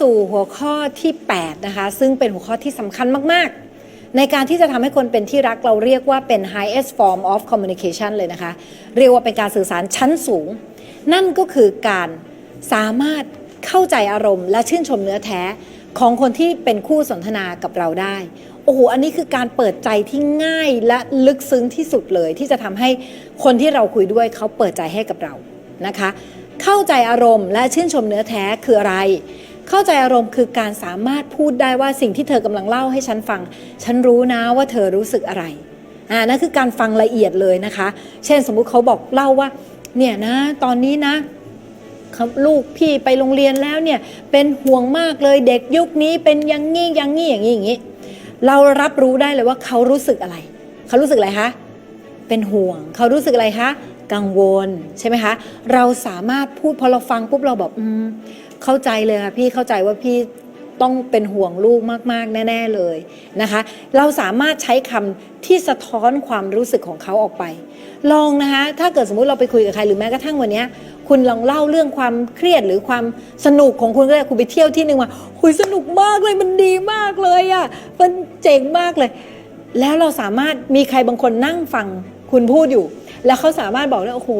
สู่หัวข้อที่ 8 นะคะ ซึ่งเป็นหัวข้อที่สำคัญมาก ๆ ในการที่จะทำให้คนเป็นที่รักเราเรียกว่าเป็น highest form of communication เลยนะคะ เรียกว่าเป็นการสื่อสารชั้นสูง นั่นก็คือการสามารถเข้าใจอารมณ์ และชื่นชมเนื้อแท้ของคนที่เป็นคู่สนทนากับเราได้ โอ้โห อันนี้คือการเปิดใจที่ง่ายและลึกซึ้งที่สุดเลย ที่จะทำให้คนที่เราคุยด้วยเขาเปิดใจให้กับเรานะคะ เข้าใจอารมณ์และชื่นชมเนื้อแท้คืออะไร เข้าใจอารมณ์คือการสามารถพูดได้ว่าสิ่งที่เธอกำลังเล่าให้ฉันฟัง ฉันรู้นะว่าเธอรู้สึกอะไรอ่านั่นคือการฟังละเอียดเลยนะคะ เช่นสมมุติเขาบอกเล่าว่าเนี่ยนะตอนนี้นะลูกพี่ไปโรงเรียนแล้วเนี่ยเป็นห่วงมากเลยเด็กยุคนี้เป็นยังงี้ยังงี้อย่างนี้อย่างนี้ เรารับรู้ได้เลยว่าเขารู้สึกอะไร เขารู้สึกอะไรคะเป็นห่วง เขารู้สึกอะไรคะ กังวลใช่ไหมคะ เราสามารถพูดพอเราฟังปุ๊บเราแบบอืมเข้าใจเลยค่ะพี่เข้าใจว่าพี่ต้องเป็นห่วงลูกมากๆ แน่ ๆเลยนะคะ เราสามารถใช้คำที่สะท้อนความรู้สึกของเขาออกไป ลองนะคะ ถ้าเกิดสมมุติเราไปคุยกับใครหรือแม้กระทั่งวันนี้คุณลองเล่าเรื่องความเครียดหรือความสนุกของคุณก็ได้คุณไปเที่ยวที่หนึ่งมาหุยสนุกมากเลยมันดีมากเลยอะ่ะมันเจ๋งมากเลย แล้วเราสามารถมีใครบางคนนั่งฟัง คุณพูดอยู่ แล้วเขาสามารถบอกได้โอ้โห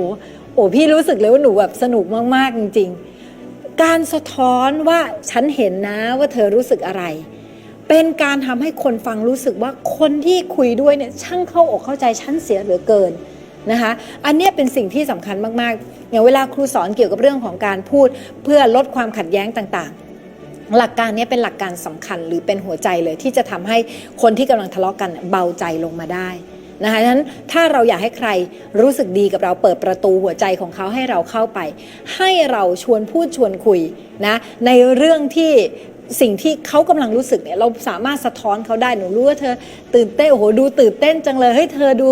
โอ้พี่รู้สึกเลยว่าหนูแบบสนุกมากๆจริง ๆ การสะท้อนว่าฉันเห็นนะว่าเธอรู้สึกอะไร เป็นการทำให้คนฟังรู้สึกว่าคนที่คุยด้วยเนี่ยช่างเข้าอกเข้าใจฉันเสียเหลือเกินนะคะอันนี้เป็นสิ่งที่สำคัญมากๆ อย่างเวลาครูสอนเกี่ยวกับเรื่องของการพูดเพื่อลดความขัดแย้งต่างๆ หลักการนี้เป็นหลักการสำคัญหรือเป็นหัวใจเลยที่จะทำให้คนที่กำลังทะเลาะกันเบาใจลงมาได้ นะคะฉะนั้นถ้าเราอยากให้ใครรู้สึกดีกับเราเปิดประตูหัวใจของเขาให้เราเข้าไป ให้เราชวนพูดชวนคุยนะในเรื่องที่สิ่งที่เขากำลังรู้สึกเนี่ยเราสามารถสะท้อนเขาได้หนูรู้ว่าเธอตื่นเต้นโอ้โหดูตื่นเต้นจังเลยเฮ้ยเธอดู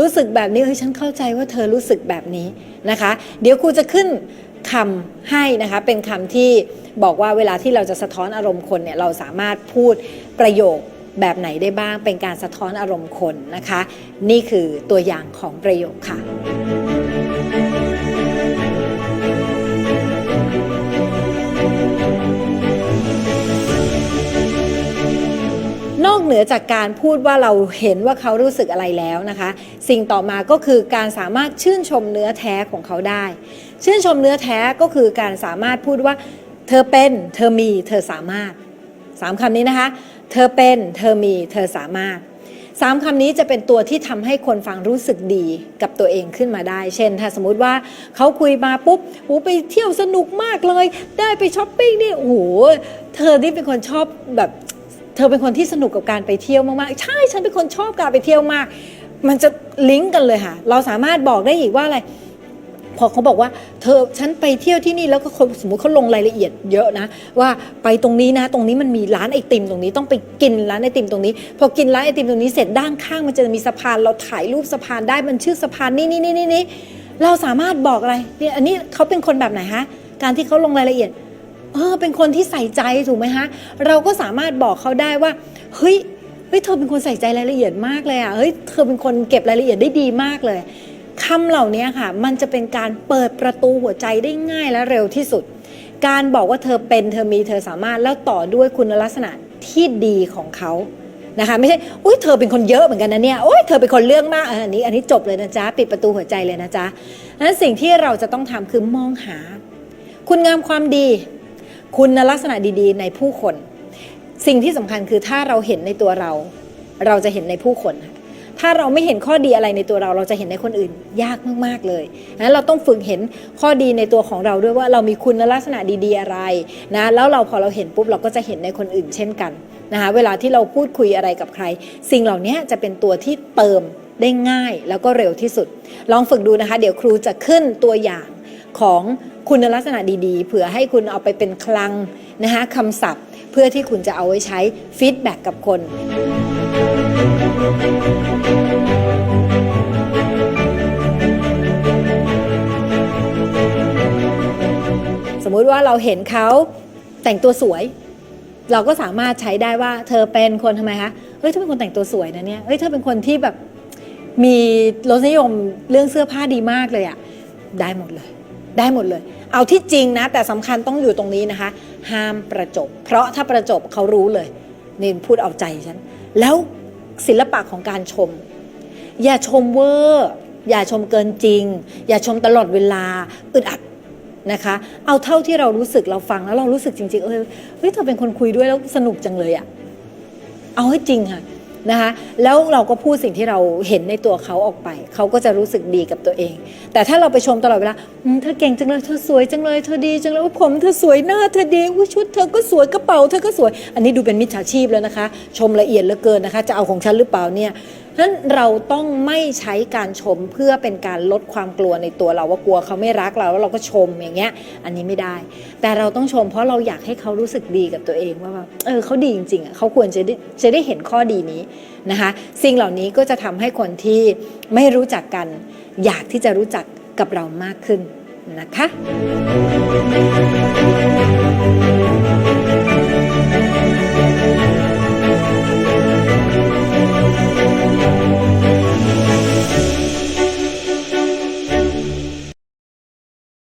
รู้สึกแบบนี้เฮ้ยฉันเข้าใจว่าเธอรู้สึกแบบนี้นะคะ เดี๋ยวครูจะขึ้นคำให้นะคะเป็นคำที่บอกว่าเวลาที่เราจะสะท้อนอารมณ์คนเนี่ยเราสามารถพูดประโยค แบบไหนได้บ้างเป็นการสะท้อนอารมณ์คนนะคะ นี่คือตัวอย่างของประโยคค่ะนอกเหนือจากการพูดว่าเราเห็นว่าเขารู้สึกอะไรแล้วนะคะ สิ่งต่อมาก็คือการสามารถชื่นชมเนื้อแท้ของเขาได้ ชื่นชมเนื้อแท้ก็คือการสามารถพูดว่า เธอเป็น เธอมี เธอสามารถ สามคำนี้นะคะ เธอเป็น เธอมี เธอสามารถสามคำนี้จะเป็นตัวที่ทำให้คนฟังรู้สึกดีกับตัวเองขึ้นมาได้ เช่น ถ้าสมมุติว่าเขาคุยมาปุ๊บโอ้ไปเที่ยวสนุกมากเลย ได้ไปช้อปปิ้งนี่โอ้โหเธอที่เป็นคนชอบแบบเธอเป็นคนที่สนุกกับการไปเที่ยวมากๆ ใช่ฉันเป็นคนชอบการไปเที่ยวมาก มันจะลิงก์กันเลยค่ะ เราสามารถบอกได้อีกว่าอะไร พอเขาบอกว่าเธอฉันไปเที่ยวที่นี่แล้วก็สมมติเขาลงรายละเอียดเยอะนะ ว่าไปตรงนี้นะ ตรงนี้มันมีร้านไอติมตรงนี้ต้องไปกินร้านไอติมตรงนี้ พอกินร้านไอติมตรงนี้เสร็จด้านข้างมันจะมีสะพานเราถ่ายรูปสะพานได้มันชื่อสะพานนี่นี่นี่นี่นี่เราสามารถบอกอะไรเนี่ยอันนี้เขาเป็นคนแบบไหนฮะการที่เขาลงรายละเอียดเออเป็นคนที่ใส่ใจถูกไหมฮะเราก็สามารถบอกเขาได้ว่าเฮ้ยเฮ้ยเธอเป็นคนใส่ใจรายละเอียดมากเลยอะเฮ้ยเธอเป็นคนเก็บรายละเอียดได้ดีมากเลย คำเหล่านี้ค่ะ มันจะเป็นการเปิดประตูหัวใจได้ง่ายและเร็วที่สุด การบอกว่าเธอเป็นเธอมีเธอสามารถแล้วต่อด้วยคุณลักษณะที่ดีของเขานะคะไม่ใช่อุ้ยเธอเป็นคนเยอะเหมือนกันนะเนี่ยโอ้ยเธอเป็นคนเรื่องมากอันนี้อันนี้จบเลยนะจ๊ะปิดประตูหัวใจเลยนะจ๊ะนั้นสิ่งที่เราจะต้องทำคือมองหา คุณงามความดี คุณลักษณะดีๆ ในผู้คน สิ่งที่สำคัญคือถ้าเราเห็นในตัวเรา เราจะเห็นในผู้คนค่ะ ถ้าเราไม่เห็นข้อดีอะไรในตัวเราเราจะเห็นในคนอื่น ยากมากๆเลยนั้นเราต้องฝึกเห็นข้อดีในตัวของเราด้วยว่าเรามีคุณลักษณะดีๆอะไรนะแล้วเราพอเราเห็นปุ๊บเราก็จะเห็นในคนอื่นเช่นกันนะคะเวลาที่เราพูดคุยอะไรกับใคร สิ่งเหล่านี้จะเป็นตัวที่เติมได้ง่ายแล้วก็เร็วที่สุด ลองฝึกดูนะคะ เดี๋ยวครูจะขึ้นตัวอย่างของคุณลักษณะดีๆ เผื่อให้คุณเอาไปเป็นคลังนะคะคำศัพท์ เพื่อที่คุณจะเอาไว้ใช้ฟีดแบ็กกับคน สมมุติว่าเราเห็นเขาแต่งตัวสวย เราก็สามารถใช้ได้ว่า เธอเป็นคนทำไมคะเฮ้ยเธอเป็นคนแต่งตัวสวยนะเนี่ยเฮ้ยเธอเป็นคนที่แบบมีรสนิยมเรื่องเสื้อผ้าดีมากเลยอะได้หมดเลย ได้หมดเลย เอาที่จริงนะ แต่สำคัญต้องอยู่ตรงนี้นะคะ ห้ามประจบ เพราะถ้าประจบเขารู้เลยนี่พูดเอาใจฉัน แล้ว ศิลปะของการชม อย่าชมเวอร์อย่าชมเกินจริง อย่าชมตลอดเวลาอึดอัดนะคะ เอาเท่าที่เรารู้สึกเราฟังแล้วเรารู้สึกจริงๆเออเฮ้ยเธอเป็นคนคุยด้วยแล้วสนุกจังเลยอะเอาให้จริงค่ะ นะคะแล้วเราก็พูดสิ่งที่เราเห็นในตัวเขาออกไป เขาก็จะรู้สึกดีกับตัวเอง แต่ถ้าเราไปชมตลอดเวลาเธอเก่งจังเลยเธอสวยจังเลยเธอดีจังเลยผมเธอสวยหน้าเธอดีชุดเธอก็สวยกระเป๋าเธอก็สวย อันนี้ดูเป็นมิจฉาชีพแล้วนะคะ ชมละเอียดเหลือเกินนะคะ จะเอาของฉันหรือเปล่าเนี่ย นั้นเราต้องไม่ใช้การชมเพื่อเป็นการลดความกลัวในตัวเราว่ากลัวเขาไม่รักเราแล้วเราก็ชมอย่างเงี้ย อันนี้ไม่ได้ แต่เราต้องชม เพราะเราอยากให้เขารู้สึกดีกับตัวเองว่าแบบเออเขาดีจริงๆอะเขาควรจะได้จะได้เห็นข้อดีนี้นะคะสิ่งเหล่านี้ก็จะทำให้คนที่ไม่รู้จักกัน อยากที่จะรู้จักกับเรามากขึ้นนะคะ